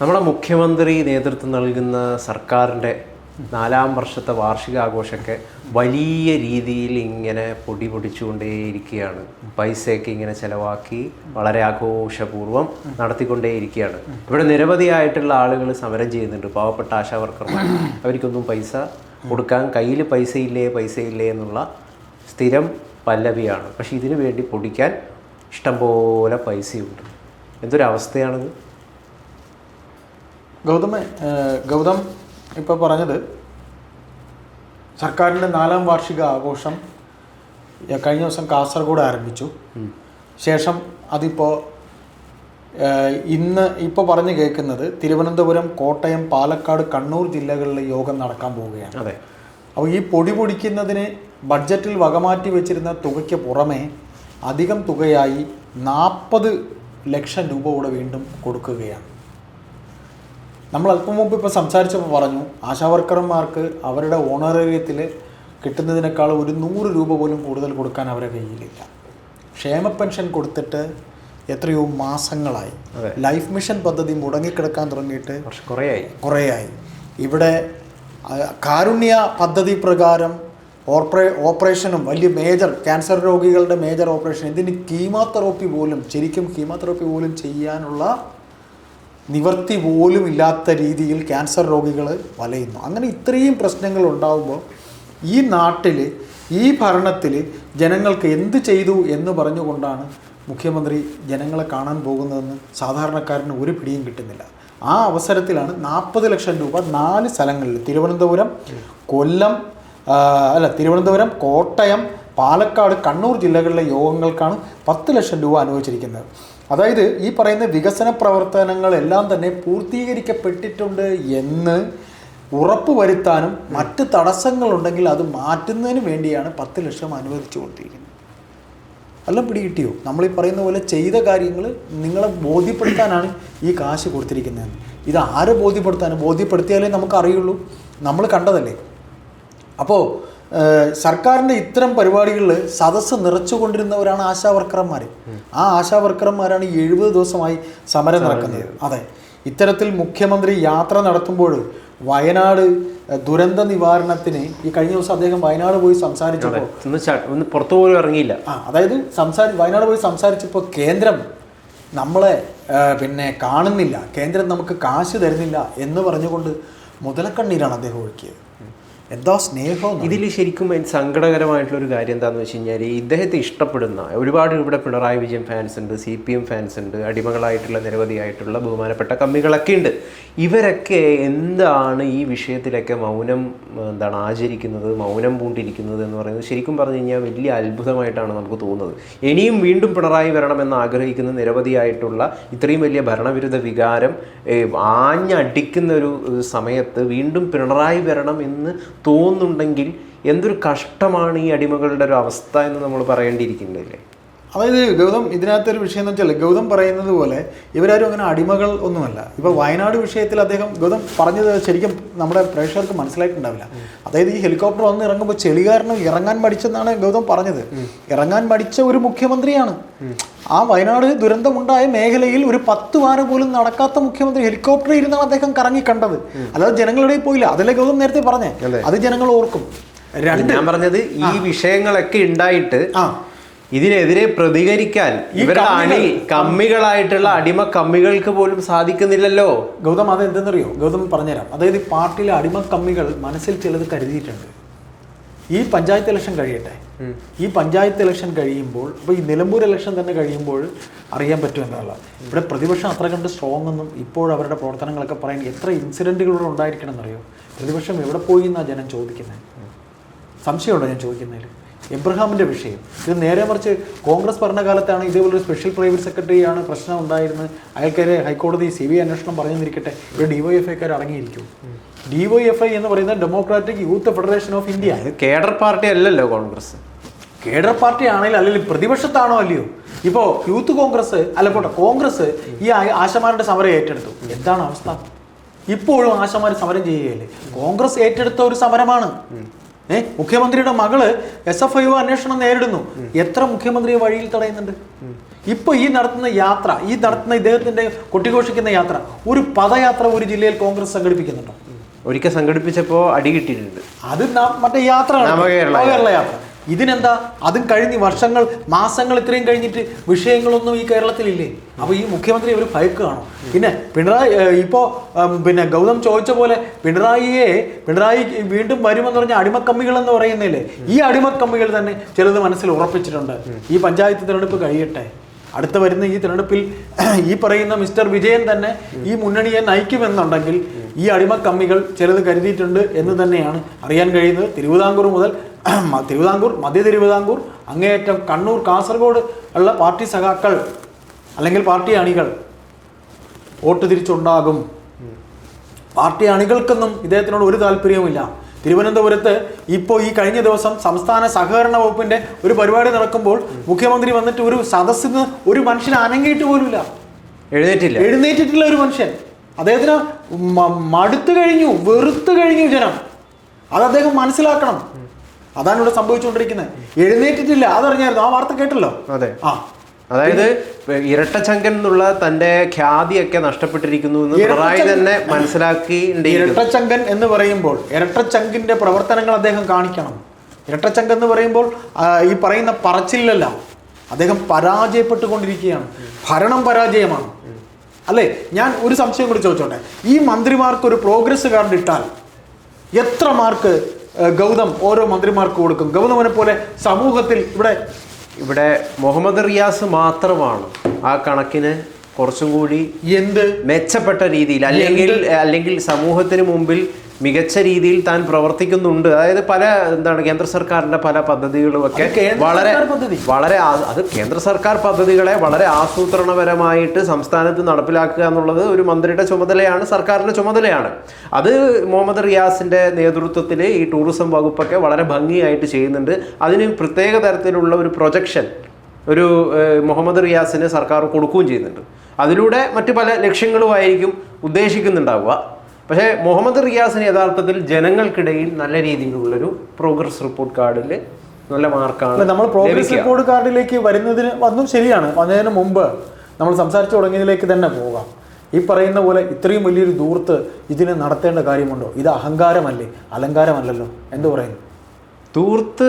നമ്മുടെ മുഖ്യമന്ത്രി നേതൃത്വം നൽകുന്ന സർക്കാരിന്റെ നാലാം വർഷത്തെ വാർഷികാഘോഷമൊക്കെ വലിയ രീതിയിൽ ഇങ്ങനെ പൊടി പൊടിച്ചുകൊണ്ടേയിരിക്കുകയാണ്. പൈസയൊക്കെ ഇങ്ങനെ ചിലവാക്കി വളരെ ആഘോഷപൂർവം നടത്തിക്കൊണ്ടേയിരിക്കുകയാണ്. ഇവിടെ നിരവധിയായിട്ടുള്ള ആളുകൾ സമരം ചെയ്യുന്നുണ്ട്. പാവപ്പെട്ട ആശാ വർക്കർമാർ. അവർക്കൊന്നും പൈസ കൊടുക്കാൻ കയ്യിൽ പൈസ ഇല്ലേ പൈസ ഇല്ലേ എന്നുള്ള സ്ഥിരം പല്ലവിയാണ്. പക്ഷേ ഇതിനു വേണ്ടി പൊടിക്കാൻ ഇഷ്ടംപോലെ പൈസയുണ്ട്. എന്തൊരവസ്ഥയാണിത്? ഗൗതമ ഗൗതം ഇപ്പോൾ പറഞ്ഞത് സർക്കാരിന്റെ നാലാം വാർഷിക ആഘോഷം കഴിഞ്ഞ ദിവസം കാസർഗോഡ് ആരംഭിച്ചു. ശേഷം അതിപ്പോൾ ഇന്ന് ഇപ്പോൾ പറഞ്ഞു കേൾക്കുന്നത് തിരുവനന്തപുരം കോട്ടയം പാലക്കാട് കണ്ണൂർ ജില്ലകളിലെ യോഗം നടക്കാൻ പോവുകയാണ്. അതെ. അപ്പോൾ ഈ പൊടി പൊടിക്കുന്നതിന് ബഡ്ജറ്റിൽ വകമാറ്റി വെച്ചിരുന്ന തുകയ്ക്ക് പുറമേ അധികം തുകയായി നാൽപ്പത് ലക്ഷം രൂപ കൂടെ വീണ്ടും കൊടുക്കുകയാണ്. നമ്മൾ അല്പം മുമ്പ് ഇപ്പോൾ സംസാരിച്ചപ്പോൾ പറഞ്ഞു ആശാവർക്കർമാർക്ക് അവരുടെ ഓണറേറിയത്തിൽ കിട്ടുന്നതിനേക്കാൾ ഒരു നൂറ് രൂപ പോലും കൂടുതൽ കൊടുക്കാൻ അവരുടെ കയ്യിലില്ല. ക്ഷേമ പെൻഷൻ കൊടുത്തിട്ട് എത്രയോ മാസങ്ങളായി. ലൈഫ് മിഷൻ പദ്ധതി മുടങ്ങിക്കിടക്കാൻ തുടങ്ങിയിട്ട് കുറേയായി. കുറേയായി. ഇവിടെ കാരുണ്യ പദ്ധതി പ്രകാരം ഓപ്പറേ ഓപ്പറേഷനും വലിയ മേജർ ക്യാൻസർ രോഗികളുടെ മേജർ ഓപ്പറേഷൻ ഇതിന് കീമോതെറാപ്പി പോലും ശരിക്കും കീമോതെറാപ്പി പോലും ചെയ്യാനുള്ള നിവർത്തി പോലും ഇല്ലാത്ത രീതിയിൽ ക്യാൻസർ രോഗികൾ വലയുന്നു. അങ്ങനെ ഇത്രയും പ്രശ്നങ്ങൾ ഉണ്ടാകുമ്പോൾ ഈ നാട്ടിൽ ഈ ഭരണത്തിൽ ജനങ്ങൾക്ക് എന്ത് ചെയ്തു എന്ന് പറഞ്ഞുകൊണ്ടാണ് മുഖ്യമന്ത്രി ജനങ്ങളെ കാണാൻ പോകുന്നതെന്ന് സാധാരണക്കാരന് ഒരു പിടിയും കിട്ടുന്നില്ല. ആ അവസരത്തിലാണ് നാൽപ്പത് ലക്ഷം രൂപ നാല് സ്ഥലങ്ങളിൽ തിരുവനന്തപുരം കൊല്ലം അല്ല തിരുവനന്തപുരം കോട്ടയം പാലക്കാട് കണ്ണൂർ ജില്ലകളിലെ യോഗങ്ങൾക്കാണ് പത്ത് ലക്ഷം രൂപ അനുവദിച്ചിരിക്കുന്നത്. അതായത് ഈ പറയുന്ന വികസന പ്രവർത്തനങ്ങളെല്ലാം തന്നെ പൂർത്തീകരിക്കപ്പെട്ടിട്ടുണ്ട് എന്ന് ഉറപ്പ് വരുത്താനും മറ്റ് തടസ്സങ്ങളുണ്ടെങ്കിൽ അത് മാറ്റുന്നതിന് വേണ്ടിയാണ് പത്ത് ലക്ഷം അനുവദിച്ചു കൊടുത്തിരിക്കുന്നത്. പിടി പിടികിട്ടിയോ? നമ്മൾ ഈ പറയുന്ന പോലെ ചെയ്ത കാര്യങ്ങൾ നിങ്ങളെ ബോധ്യപ്പെടുത്താനാണ് ഈ കാശ് കൊടുത്തിരിക്കുന്നത്. ഇത് ആരെ ബോധ്യപ്പെടുത്താനും? ബോധ്യപ്പെടുത്തിയാലേ നമുക്ക് അറിയുള്ളൂ നമ്മൾ കണ്ടതല്ലേ? അപ്പോൾ സർക്കാരിന്റെ ഇത്തരം പരിപാടികളിൽ സദസ്സ് നിറച്ചുകൊണ്ടിരുന്നവരാണ് ആശാ വർക്കർമാർ ആ ആശാവർക്കർമാരാണ് ഈ എഴുപത് ദിവസമായി സമരം നടക്കുന്നത്. അതെ. ഇത്തരത്തിൽ മുഖ്യമന്ത്രി യാത്ര നടത്തുമ്പോൾ വയനാട് ദുരന്ത നിവാരണത്തിന് ഈ കഴിഞ്ഞ ദിവസം അദ്ദേഹം വയനാട് പോയി സംസാരിച്ചപ്പോൾ ഒന്ന് പുറത്തു പോലും ഇറങ്ങിയില്ല. ആ അതായത് സംസാരി വയനാട് പോയി സംസാരിച്ചപ്പോൾ കേന്ദ്രം നമ്മളെ പിന്നെ കാണുന്നില്ല. കേന്ദ്രം നമുക്ക് കാശ് തരുന്നില്ല എന്ന് പറഞ്ഞുകൊണ്ട് മുതലക്കണ്ണീരാണ് അദ്ദേഹം ഒഴുക്കിയത്. എന്താ സ്നേഹം. ഇതിൽ ശരിക്കും സങ്കടകരമായിട്ടുള്ള ഒരു കാര്യം എന്താണെന്ന് വെച്ച് കഴിഞ്ഞാൽ ഇദ്ദേഹത്തെ ഇഷ്ടപ്പെടുന്ന ഒരുപാട് ഇവിടെ പിണറായി വിജയൻ ഫാൻസ് ഉണ്ട് സി പി എം ഫാൻസ് ഉണ്ട് അടിമകളായിട്ടുള്ള നിരവധി ആയിട്ടുള്ള ബഹുമാനപ്പെട്ട കമ്മികളൊക്കെ ഉണ്ട്. ഇവരൊക്കെ എന്താണ് ഈ വിഷയത്തിലൊക്കെ മൗനം എന്താണ് ആചരിക്കുന്നത് മൗനം പൂണ്ടിരിക്കുന്നത് എന്ന് പറയുന്നത് ശരിക്കും പറഞ്ഞു കഴിഞ്ഞാൽ വലിയ അത്ഭുതമായിട്ടാണ് നമുക്ക് തോന്നുന്നത്. ഇനിയും വീണ്ടും പിണറായി വരണമെന്ന് ആഗ്രഹിക്കുന്ന നിരവധിയായിട്ടുള്ള ഇത്രയും വലിയ ഭരണവിരുദ്ധ വികാരം ആഞ്ഞടിക്കുന്ന ഒരു സമയത്ത് വീണ്ടും പിണറായി വരണം എന്ന് തോന്നുന്നുണ്ടെങ്കിൽ എന്തൊരു കഷ്ടമാണ് ഈ അടിമകളുടെ ഒരു അവസ്ഥ എന്ന് നമ്മൾ പറയേണ്ടിയിരിക്കുന്നില്ലേ അതായത് ഗൗതം ഇതിനകത്തൊരു വിഷയം എന്ന് വെച്ചാൽ ഗൗതം പറയുന്നത് പോലെ ഇവരാരും അങ്ങനെ അടിമകൾ ഒന്നുമല്ല. ഇപ്പൊ വയനാട് വിഷയത്തിൽ അദ്ദേഹം ഗൗതം പറഞ്ഞത് ശരിക്കും നമ്മുടെ പ്രേക്ഷകർക്ക് മനസ്സിലായിട്ടുണ്ടാവില്ല. അതായത് ഈ ഹെലികോപ്റ്റർ വന്ന് ഇറങ്ങുമ്പോൾ ചെളികാരനും കാരണം ഇറങ്ങാൻ മടിച്ചെന്നാണ് ഗൗതം പറഞ്ഞത്. ഇറങ്ങാൻ മടിച്ച ഒരു മുഖ്യമന്ത്രിയാണ്. ആ വയനാട് ദുരന്തമുണ്ടായ മേഖലയിൽ ഒരു പത്ത് വാരം പോലും നടക്കാത്ത മുഖ്യമന്ത്രി ഹെലികോപ്റ്ററിൽ ഇരുന്നാണ് അദ്ദേഹം കറങ്ങി കണ്ടത്. അല്ലാതെ ജനങ്ങളുടെ പോയില്ല. അതല്ലേ ഗൗതം നേരത്തെ പറഞ്ഞേ? അത്. ജനങ്ങൾ ഓർക്കും. ഞാൻ പറഞ്ഞത് ഈ വിഷയങ്ങളൊക്കെ ഉണ്ടായിട്ട് ആ. ഇതിനെതിരെ പ്രതികരിക്കാൻ ഇവരുടെ അണി കമ്മികളായിട്ടുള്ള അടിമ കമ്മികൾക്ക് പോലും സാധിക്കുന്നില്ലല്ലോ. ഗൗതം അത് എന്തെന്നറിയോ? ഗൗതം പറഞ്ഞുതരാം. അതായത് ഈ പാർട്ടിയിലെ അടിമ കമ്മികൾ മനസ്സിൽ ചിലത് കരുതിയിട്ടുണ്ട്. ഈ പഞ്ചായത്ത് ഇലക്ഷൻ കഴിയട്ടെ. ഈ പഞ്ചായത്ത് ഇലക്ഷൻ കഴിയുമ്പോൾ അപ്പൊ ഈ നിലമ്പൂർ ഇലക്ഷൻ തന്നെ കഴിയുമ്പോൾ അറിയാൻ പറ്റും എന്നുള്ള ഇവിടെ പ്രതിപക്ഷം അത്ര കണ്ട് സ്ട്രോങ് ഒന്നും ഇപ്പോൾ അവരുടെ പ്രവർത്തനങ്ങളൊക്കെ പറയാൻ എത്ര ഇൻസിഡന്റുകളിലൂടെ ഉണ്ടായിരിക്കണം എന്നറിയോ പ്രതിപക്ഷം എവിടെ പോയി എന്നാണ് ജനം ചോദിക്കുന്നത് സംശയമുണ്ടോ ഞാൻ ചോദിക്കുന്നതിൽ എബ്രഹാമിന്റെ വിഷയം. ഇത് നേരെ മറിച്ച് കോൺഗ്രസ് ഭരണകാലത്താണ് ഇതേപോലെ സ്പെഷ്യൽ പ്രൈവറ്റ് സെക്രട്ടറിയാണ് പ്രശ്നം ഉണ്ടായിരുന്നത്. അയാൾക്കെതിരെ ഹൈക്കോടതി സി ബി ഐ അന്വേഷണം പറഞ്ഞിരിക്കട്ടെ ഇവിടെ ഡിവൈഎഫ്ഐക്കാർ അടങ്ങിയിരിക്കും. ഡിവൈഎഫ്ഐ എന്ന് പറയുന്ന democratic youth federation of India ഇത് കേഡർ പാർട്ടി അല്ലല്ലോ കോൺഗ്രസ്. കേഡർ പാർട്ടി ആണെങ്കിൽ അല്ലെങ്കിൽ പ്രതിപക്ഷത്താണോ അല്ലയോ? ഇപ്പോൾ യൂത്ത് കോൺഗ്രസ് അല്ല പോട്ടെ കോൺഗ്രസ് ഈ ആശമാരുടെ സമരം ഏറ്റെടുത്തു. എന്താണ് അവസ്ഥ? ഇപ്പോഴും ആശമാർ സമരം ചെയ്യുകയല്ലേ? കോൺഗ്രസ് ഏറ്റെടുത്ത ഒരു സമരമാണ്. ഏ? മുഖ്യമന്ത്രിയുടെ മകൾ എസ് എഫ് ഐ അന്വേഷണം നേരിടുന്നു. എത്ര മുഖ്യമന്ത്രിയെ വഴിയിൽ തടയുന്നുണ്ട്? ഇപ്പൊ ഈ നടത്തുന്ന യാത്ര ഈ നടത്തുന്ന ഇദ്ദേഹത്തിന്റെ കൊട്ടിഘോഷിക്കുന്ന യാത്ര ഒരു പദയാത്ര ഒരു ജില്ലയിൽ കോൺഗ്രസ് സംഘടിപ്പിക്കുന്നുണ്ടോ? ഒരിക്കൽ സംഘടിപ്പിച്ചപ്പോൾ അടി കിട്ടിയിട്ടുണ്ട്. അത് മറ്റേ യാത്ര നവകേരള യാത്ര. ഇതിനെന്താ? അതും കഴിഞ്ഞ് വർഷങ്ങൾ മാസങ്ങൾ ഇത്രയും കഴിഞ്ഞിട്ട് വിഷയങ്ങളൊന്നും ഈ കേരളത്തിലില്ലേ? അപ്പൊ ഈ മുഖ്യമന്ത്രി ഒരു ഭയക്കുകയാണോ പിന്നെ പിണറായി ഇപ്പോ പിന്നെ ഗൗതം ചോദിച്ച പോലെ പിണറായിയെ പിണറായി വീണ്ടും വരുമെന്ന് പറഞ്ഞ അടിമക്കമ്മികൾ എന്ന് പറയുന്നില്ലേ ഈ അടിമക്കമ്മികൾ തന്നെ ചിലത് മനസ്സിൽ ഉറപ്പിച്ചിട്ടുണ്ട്. ഈ പഞ്ചായത്ത് തിരഞ്ഞെടുപ്പ് കഴിയട്ടെ. അടുത്ത വരുന്ന ഈ തിരഞ്ഞെടുപ്പിൽ ഈ പറയുന്ന മിസ്റ്റർ വിജയൻ തന്നെ ഈ മുന്നണിയെ നയിക്കുമെന്നുണ്ടെങ്കിൽ ഈ അടിമക്കമ്മികൾ ചിലത് കരുതിയിട്ടുണ്ട് എന്ന് തന്നെയാണ് അറിയാൻ കഴിയുന്നത്. തിരുവിതാംകൂർ മുതൽ തിരുവിതാംകൂർ മധ്യ തിരുവിതാംകൂർ അങ്ങേയറ്റം കണ്ണൂർ കാസർഗോഡ് ഉള്ള പാർട്ടി സഖാക്കൾ അല്ലെങ്കിൽ പാർട്ടി അണികൾ വോട്ട് തിരിച്ചുണ്ടാകും. പാർട്ടി അണികൾക്കൊന്നും ഇദ്ദേഹത്തിനോട് ഒരു താല്പര്യവുമില്ല. തിരുവനന്തപുരത്ത് ഇപ്പോൾ ഈ കഴിഞ്ഞ ദിവസം സംസ്ഥാന സഹകരണ വകുപ്പിന്റെ ഒരു പരിപാടി നടക്കുമ്പോൾ മുഖ്യമന്ത്രി വന്നിട്ട് ഒരു സദസ്സിൽ നിന്ന് ഒരു മനുഷ്യൻ അനങ്ങിയിട്ട് പോലുമില്ല. എഴുന്നേറ്റില്ല. എഴുന്നേറ്റിട്ടില്ല ഒരു മനുഷ്യൻ. അദ്ദേഹത്തിന് മടുത്തു കഴിഞ്ഞു വെറുത്തു കഴിഞ്ഞു ജനം. അത് അദ്ദേഹം മനസ്സിലാക്കണം. അതാണ് ഇവിടെ സംഭവിച്ചുകൊണ്ടിരിക്കുന്നത്. എഴുന്നേറ്റിട്ടില്ല അതറിഞ്ഞായിരുന്നു. ആ വാർത്ത കേട്ടല്ലോ? അതെ. ആ. അതായത് ഇരട്ടച്ചങ്കൻ എന്നുള്ള തന്റെ ഖ്യാതിയൊക്കെ നഷ്ടപ്പെട്ടിരിക്കുന്നു എന്ന് പിണറായി തന്നെ മനസ്സിലാക്കി ഇരട്ടച്ചങ്കൻ എന്ന് പറയുമ്പോൾ ഇരട്ടച്ചങ്കിന്റെ പ്രവർത്തനങ്ങൾ അദ്ദേഹം കാണിക്കണം. ഇരട്ടച്ചങ്കൻ എന്ന് പറയുമ്പോൾ ഈ പറയുന്ന പറച്ചിലല്ല. അദ്ദേഹം പരാജയപ്പെട്ടുകൊണ്ടിരിക്കുകയാണ്. ഭരണം പരാജയമാണ്. അല്ലേ? ഞാൻ ഒരു സംശയം കൂടി ചോദിച്ചോട്ടെ? ഈ മന്ത്രിമാർക്ക് ഒരു പ്രോഗ്രസ് കാർഡ് ഇട്ടാൽ എത്ര മാർക്ക് ഗൗതം ഓരോ മന്ത്രിമാർക്ക് കൊടുക്കും? ഗൗതമനെ പോലെ സമൂഹത്തിൽ ഇവിടെ ഇവിടെ മുഹമ്മദ് റിയാസ് മാത്രമാണ് ആ കണക്കിന് കുറച്ചും കൂടി എന്ത്? മെച്ചപ്പെട്ട രീതിയിൽ അല്ലെങ്കിൽ അല്ലെങ്കിൽ സമൂഹത്തിന് മുമ്പിൽ മികച്ച രീതിയിൽ താൻ പ്രവർത്തിക്കുന്നുണ്ട്. അതായത് പല എന്താണ് കേന്ദ്ര സർക്കാരിന്റെ പല പദ്ധതികളും ഒക്കെ വളരെ വളരെ അത് കേന്ദ്ര സർക്കാർ പദ്ധതികളെ വളരെ ആസൂത്രണപരമായിട്ട് സംസ്ഥാനത്ത് നടപ്പിലാക്കുക എന്നുള്ളത് ഒരു മന്ത്രിയുടെ ചുമതലയാണ് സർക്കാരിന്റെ ചുമതലയാണ്. അത് മുഹമ്മദ് റിയാസിന്റെ നേതൃത്വത്തിൽ ഈ ടൂറിസം വകുപ്പൊക്കെ വളരെ ഭംഗിയായിട്ട് ചെയ്യുന്നുണ്ട്. അതിന് പ്രത്യേക തരത്തിലുള്ള ഒരു പ്രൊജക്ഷൻ ഒരു മുഹമ്മദ് റിയാസിന് സർക്കാർ കൊടുക്കുകയും ചെയ്യുന്നുണ്ട്. അതിലൂടെ മറ്റു പല ലക്ഷ്യങ്ങളുമായിരിക്കും ഉദ്ദേശിക്കുന്നുണ്ടാവുക. പക്ഷേ മുഹമ്മദ് റിയാസിന് യഥാർത്ഥത്തിൽ ജനങ്ങൾക്കിടയിൽ നല്ല രീതിയിലുള്ളൊരു പ്രോഗ്രസ് റിപ്പോർട്ട് കാർഡിൽ നല്ല മാർക്കാണ് നമ്മൾ പ്രോഗ്രസ് റിപ്പോർട്ട് കാർഡിലേക്ക് വരുന്നതിന് വന്നും ശരിയാണ്. വന്നതിന് മുമ്പ് നമ്മൾ സംസാരിച്ചു തുടങ്ങിയതിലേക്ക് തന്നെ പോകാം. ഈ പറയുന്ന പോലെ ഇത്രയും വലിയൊരു ദൂർത്ത് ഇതിന് നടത്തേണ്ട കാര്യമുണ്ടോ? ഇത് അഹങ്കാരമല്ലേ? അലങ്കാരമല്ലല്ലോ? എന്തു പറയുന്നു? ദൂർത്ത്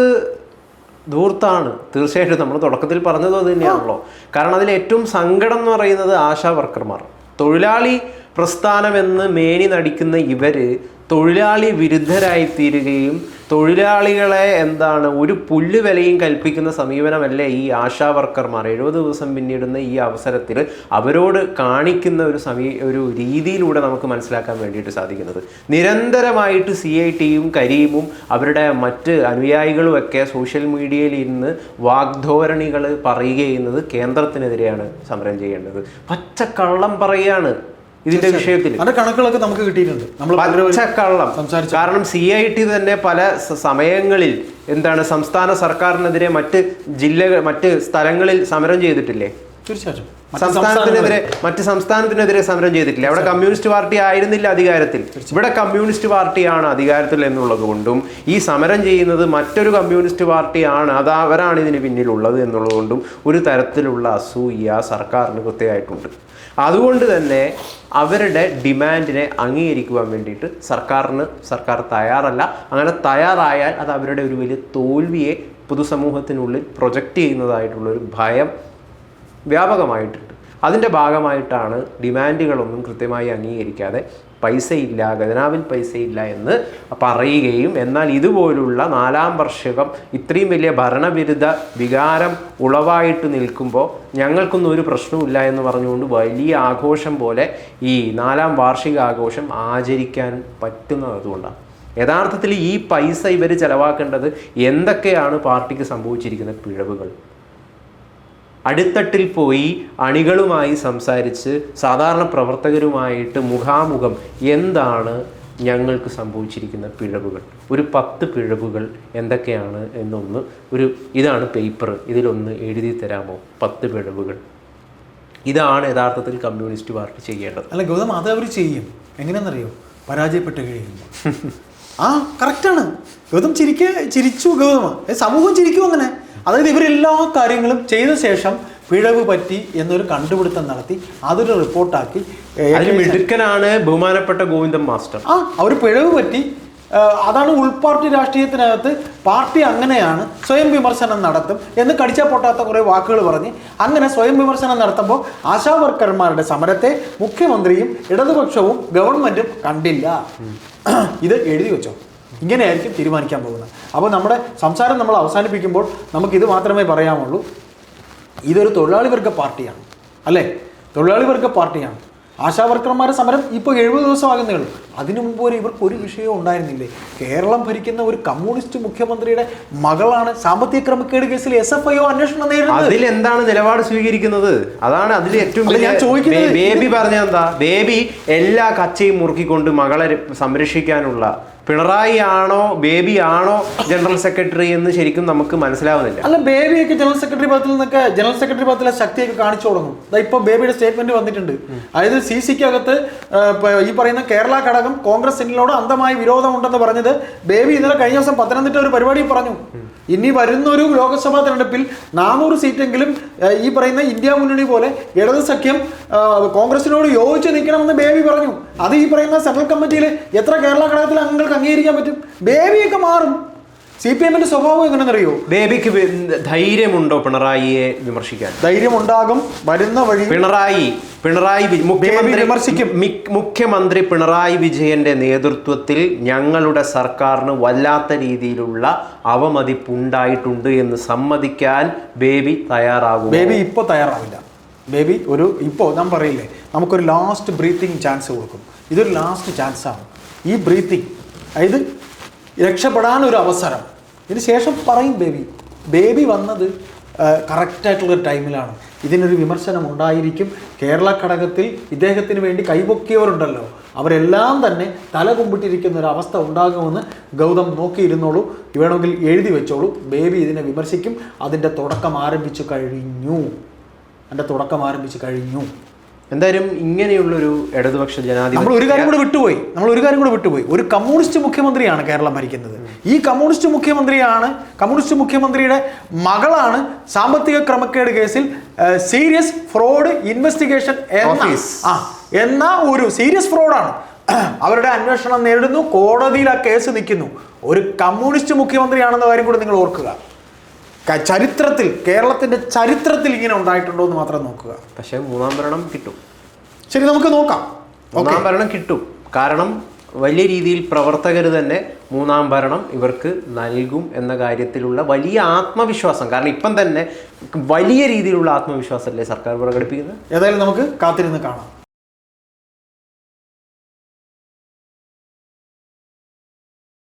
ദൂർത്താണ്. തീർച്ചയായിട്ടും നമ്മൾ തുടക്കത്തിൽ പറഞ്ഞത് അത് തന്നെയാണല്ലോ. കാരണം അതിൽ ഏറ്റവും സങ്കടം എന്ന് പറയുന്നത് ആശാ വർക്കർമാർ. തൊഴിലാളി പ്രസ്ഥാനമെന്ന് മേനി നടിക്കുന്ന ഇവർ തൊഴിലാളി വിരുദ്ധരായിത്തീരുകയും തൊഴിലാളികളെ എന്താണ് ഒരു പുല്ല് വിലയും കൽപ്പിക്കുന്ന സമീപനമല്ലേ ഈ ആശാ വർക്കർമാർ? എഴുപത് ദിവസം പിന്നിടുന്ന ഈ അവസരത്തിൽ അവരോട് കാണിക്കുന്ന ഒരു സമീ ഒരു രീതിയിലൂടെ നമുക്ക് മനസ്സിലാക്കാൻ വേണ്ടിയിട്ട് സാധിക്കുന്നത്. നിരന്തരമായിട്ട് സി ഐ ടിയും കരീമും അവരുടെ മറ്റ് അനുയായികളുമൊക്കെ സോഷ്യൽ മീഡിയയിൽ ഇരുന്ന് വാഗ്ധോരണികൾ പറയുക കേന്ദ്രത്തിനെതിരെയാണ് സമരം ചെയ്യേണ്ടത്. പച്ചക്കള്ളം പറയുകയാണ് ഇതിന്റെ വിഷയത്തിൽ. കണക്കുകളൊക്കെ നമുക്ക് കിട്ടിയിട്ടുണ്ട്. പച്ചക്കള്ളം കാരണം സി ഐ ടി തന്നെ പല സമയങ്ങളിൽ എന്താണ് സംസ്ഥാന സർക്കാരിനെതിരെ മറ്റ് ജില്ലകൾ മറ്റ് സ്ഥലങ്ങളിൽ സമരം ചെയ്തിട്ടില്ലേ? തീർച്ചയായിട്ടും. സംസ്ഥാനത്തിനെതിരെ മറ്റ് സംസ്ഥാനത്തിനെതിരെ സമരം ചെയ്തിട്ടില്ല? അവിടെ കമ്മ്യൂണിസ്റ്റ് പാർട്ടി ആയിരുന്നില്ല അധികാരത്തിൽ. ഇവിടെ കമ്മ്യൂണിസ്റ്റ് പാർട്ടിയാണ് അധികാരത്തിൽ എന്നുള്ളത് കൊണ്ടും ഈ സമരം ചെയ്യുന്നത് മറ്റൊരു കമ്മ്യൂണിസ്റ്റ് പാർട്ടിയാണ്. അത് അവരാണ് ഇതിന് പിന്നിലുള്ളത് എന്നുള്ളത് കൊണ്ടും ഒരു തരത്തിലുള്ള അസൂയ സർക്കാരിന് കൃത്യമായിട്ടുണ്ട് അതുകൊണ്ട് തന്നെ അവരുടെ ഡിമാൻഡിനെ അംഗീകരിക്കുവാൻ വേണ്ടിയിട്ട് സർക്കാരിന് സർക്കാർ തയ്യാറല്ല. അങ്ങനെ തയ്യാറായാൽ അത് അവരുടെ ഒരു വലിയ തോൽവിയെ പൊതുസമൂഹത്തിനുള്ളിൽ പ്രൊജക്റ്റ് ചെയ്യുന്നതായിട്ടുള്ളൊരു ഭയം വ്യാപകമായിട്ടുണ്ട്. അതിന്റെ ഭാഗമായിട്ടാണ് ഡിമാൻഡുകളൊന്നും കൃത്യമായി അംഗീകരിക്കാതെ പൈസയില്ല ഖജനാവിൽ പൈസയില്ല എന്ന് പറയുകയും എന്നാൽ ഇതുപോലുള്ള നാലാം വർഷകം ഇത്രയും വലിയ ഭരണവിരുദ്ധ വികാരം ഉളവായിട്ട് നിൽക്കുമ്പോൾ ഞങ്ങൾക്കൊന്നും ഒരു പ്രശ്നവുമില്ല എന്ന് പറഞ്ഞുകൊണ്ട് വലിയ ആഘോഷം പോലെ ഈ നാലാം വാർഷിക ആഘോഷം ആചരിക്കാൻ പറ്റുന്നതുകൊണ്ടാണ് യഥാർത്ഥത്തിൽ ഈ പൈസ ഇവർ ചെലവാക്കേണ്ടത് എന്തൊക്കെയാണ് പാർട്ടിക്ക് സംഭവിച്ചിരിക്കുന്ന പിഴവുകൾ? അടിത്തട്ടിൽ പോയി അണികളുമായി സംസാരിച്ച് സാധാരണ പ്രവർത്തകരുമായിട്ട് മുഖാമുഖം എന്താണ് ഞങ്ങൾക്ക് സംഭവിച്ചിരിക്കുന്ന പിഴവുകൾ? ഒരു പത്ത് പിഴവുകൾ എന്തൊക്കെയാണ് എന്നൊന്ന് ഒരു ഇതാണ് പേപ്പർ ഇതിലൊന്ന് എഴുതി തരാമോ? പത്ത് പിഴവുകൾ. ഇതാണ് യഥാർത്ഥത്തിൽ കമ്മ്യൂണിസ്റ്റ് പാർട്ടി ചെയ്യേണ്ടത്. അല്ല ഗൗതം അത് അവർ ചെയ്യും. എങ്ങനെയാണെന്നറിയോ? പരാജയപ്പെട്ട് കഴിയുമ്പോൾ ആ കറക്റ്റാണ്. ഗൗതം ചിരിക്ക ചിരിച്ചു ഗൗതമ. സമൂഹം ചിരിക്കും അങ്ങനെ? അതായത് ഇവരെല്ലാ കാര്യങ്ങളും ചെയ്ത ശേഷം പിഴവ് പറ്റി എന്നൊരു കണ്ടുപിടുത്തം നടത്തി അതൊരു റിപ്പോർട്ടാക്കി മിടുക്കനാണ് ബഹുമാനപ്പെട്ട ഗോവിന്ദൻ മാസ്റ്റർ. ആ അവർ പിഴവ് പറ്റി അതാണ് ഉൾപാർട്ടി രാഷ്ട്രീയത്തിനകത്ത് പാർട്ടി അങ്ങനെയാണ് സ്വയം വിമർശനം നടത്തും എന്ന് കടിച്ചാൽ പൊട്ടാത്ത കുറേ വാക്കുകൾ പറഞ്ഞ് അങ്ങനെ സ്വയം വിമർശനം നടത്തുമ്പോൾ ആശാവർക്കർമാരുടെ സമരത്തെ മുഖ്യമന്ത്രിയും ഇടതുപക്ഷവും ഗവൺമെന്റും കണ്ടില്ല. ഇത് എഴുതി വെച്ചോ. ഇങ്ങനെയായിരിക്കും തീരുമാനിക്കാൻ പോകുന്നത്. അപ്പോൾ നമ്മുടെ സംസാരം നമ്മൾ അവസാനിപ്പിക്കുമ്പോൾ നമുക്കിത് മാത്രമേ പറയാമുള്ളൂ ഇതൊരു തൊഴിലാളി വർഗ പാർട്ടിയാണ്. അല്ലേ? തൊഴിലാളി വർഗ പാർട്ടിയാണ്. ആശാവർക്കർമാരുടെ സമരം ഇപ്പോൾ എഴുപത് ദിവസമാകുന്നേ ഉള്ളൂ. അതിനു മുമ്പ് വരെ ഇവർക്ക് ഒരു വിഷയവും ഉണ്ടായിരുന്നില്ലേ? കേരളം ഭരിക്കുന്ന ഒരു കമ്മ്യൂണിസ്റ്റ് മുഖ്യമന്ത്രിയുടെ മകളാണ് സാമ്പത്തിക ക്രമക്കേട് കേസിൽ എസ് എഫ് ഐ ഒ അന്വേഷണം നേരിടുന്നത്. അതിൽ എന്താണ് നിലപാട് സ്വീകരിക്കുന്നത്? അതാണ് അതിൽ ഏറ്റവും ഞാൻ ചോദിക്കുന്നത് ബേബി പറഞ്ഞ എന്താ? ബേബി എല്ലാ കച്ചയും മുറുക്കിക്കൊണ്ട് മകളെ സംരക്ഷിക്കാനുള്ള പിണറായി ആണോ ബേബി ആണോ ജനറൽ സെക്രട്ടറി എന്ന് ശരിക്കും നമുക്ക് മനസ്സിലാവുന്നില്ല. അല്ല ബേബിയൊക്കെ ജനറൽ സെക്രട്ടറി പദത്തിൽ നിന്നൊക്കെ ജനറൽ സെക്രട്ടറി പദത്തിലെ ശക്തിയൊക്കെ കാണിച്ചു തുടങ്ങും. ഇപ്പൊ ബേബിയുടെ സ്റ്റേറ്റ്മെന്റ് വന്നിട്ടുണ്ട്. അതായത് സി സിക്ക് അകത്ത് ഈ പറയുന്ന കേരള ഘടകം കോൺഗ്രസ് കോൺഗ്രസിനോട് അന്തമായ വിരോധമുണ്ടെന്ന് പറഞ്ഞത് ബേബി ഇന്നലെ കഴിഞ്ഞ ദിവസം പത്തനംതിട്ട ഒരു പരിപാടി പറഞ്ഞു. ഇനി വരുന്നൊരു ലോക്സഭാ തെരഞ്ഞെടുപ്പിൽ നാനൂറ് സീറ്റെങ്കിലും ഈ പറയുന്ന ഇന്ത്യ മുന്നണി പോലെ ഇടത് സഖ്യം കോൺഗ്രസിനോട് യോജിച്ച് നിൽക്കണമെന്ന് ബേബി പറഞ്ഞു. അത് ഈ പറയുന്ന സെൻട്രൽ കമ്മിറ്റിയിൽ എത്ര കേരള ഘടകത്തിൽ അംഗങ്ങൾക്ക് അംഗീകരിക്കാൻ പറ്റും? ബേബിയൊക്കെ മാറും. സി പി എമ്മിന്റെ സ്വഭാവം എങ്ങനെയെന്നറിയോ ബേബിക്ക് വെ- ധൈര്യമുണ്ടോ പിണറായിയെ വിമർശിക്കാൻ? ധൈര്യം ഉണ്ടാകും വരുന്ന വഴി പിണറായി പിണറായി വി- മുഖ്യമന്ത്രി വിമർശിക്കും. മുഖ്യമന്ത്രി പിണറായി വിജയന്റെ നേതൃത്വത്തിൽ ഞങ്ങളുടെ സർക്കാരിന് വല്ലാത്ത രീതിയിലുള്ള അവമതിപ്പുണ്ടായിട്ടുണ്ട് എന്ന് സമ്മതിക്കാൻ ബേബി തയ്യാറാകും ബേബി ഇപ്പോൾ തയ്യാറാവില്ല. ബേബി ഒരു ഇപ്പോൾ ഞാൻ പറയില്ലേ നമുക്കൊരു ലാസ്റ്റ് ബ്രീത്തിങ് ചാൻസ് കൊടുക്കും. ഇതൊരു ലാസ്റ്റ് ചാൻസ് ആണ്. ഈ ബ്രീത്തിങ് അതായത് രക്ഷപ്പെടാൻ ഒരു അവസരം ഇതിന് ശേഷം പറയും ബേബി. ബേബി വന്നത് കറക്റ്റായിട്ടുള്ള ടൈമിലാണ്. ഇതിനൊരു വിമർശനം ഉണ്ടായിരിക്കും കേരള ഘടകത്തിൽ ഇദ്ദേഹത്തിന് വേണ്ടി കൈപൊക്കിയവരുണ്ടല്ലോ. അവരെല്ലാം തന്നെ തല കുമ്പിട്ടിരിക്കുന്ന ഒരു അവസ്ഥ ഉണ്ടാകുമെന്ന് ഗൗതം നോക്കിയിരുന്നോളൂ. വേണമെങ്കിൽ എഴുതി വെച്ചോളൂ. ബേബി ഇതിനെ വിമർശിക്കും. അതിന്റെ തുടക്കം ആരംഭിച്ചു കഴിഞ്ഞു. അതിന്റെ തുടക്കം ആരംഭിച്ചു കഴിഞ്ഞു. എന്തായാലും ഇങ്ങനെയുള്ളൊരു ഇടതുപക്ഷ നമ്മൾ ഒരു കാര്യം കൂടെ വിട്ടുപോയി. നമ്മൾ ഒരു കാര്യം കൂടെ വിട്ടുപോയി. ഒരു കമ്മ്യൂണിസ്റ്റ് മുഖ്യമന്ത്രിയാണ് കേരളം ഭരിക്കുന്നത്. ഈ കമ്മ്യൂണിസ്റ്റ് മുഖ്യമന്ത്രിയാണ് കമ്മ്യൂണിസ്റ്റ് മുഖ്യമന്ത്രിയുടെ മകളാണ് സാമ്പത്തിക ക്രമക്കേട് കേസിൽ സീരിയസ് ഫ്രോഡ് ഇൻവെസ്റ്റിഗേഷൻ. ആ എന്ന ഒരു സീരിയസ് ഫ്രോഡാണ്. അവരുടെ അന്വേഷണം നേരിടുന്നു കോടതിയിൽ ആ കേസ് നിൽക്കുന്നു. ഒരു കമ്മ്യൂണിസ്റ്റ് മുഖ്യമന്ത്രിയാണെന്ന കാര്യം കൂടെ നിങ്ങൾ ഓർക്കുക. ചരിത്രത്തിൽ കേരളത്തിന്റെ ചരിത്രത്തിൽ ഇങ്ങനെ ഉണ്ടായിട്ടുണ്ടോ എന്ന് മാത്രം നോക്കുക. പക്ഷേ മൂന്നാം ഭരണം കിട്ടും. ശരി നമുക്ക് നോക്കാം. മൂന്നാം ഭരണം കിട്ടും. കാരണം വലിയ രീതിയിൽ പ്രവർത്തകർ തന്നെ മൂന്നാം ഭരണം ഇവർക്ക് നൽകും എന്ന കാര്യത്തിലുള്ള വലിയ ആത്മവിശ്വാസം. കാരണം ഇപ്പം തന്നെ വലിയ രീതിയിലുള്ള ആത്മവിശ്വാസമല്ലേ സർക്കാർ പ്രകടിപ്പിക്കുന്നത്? ഏതായാലും നമുക്ക് കാത്തിരുന്ന് കാണാം.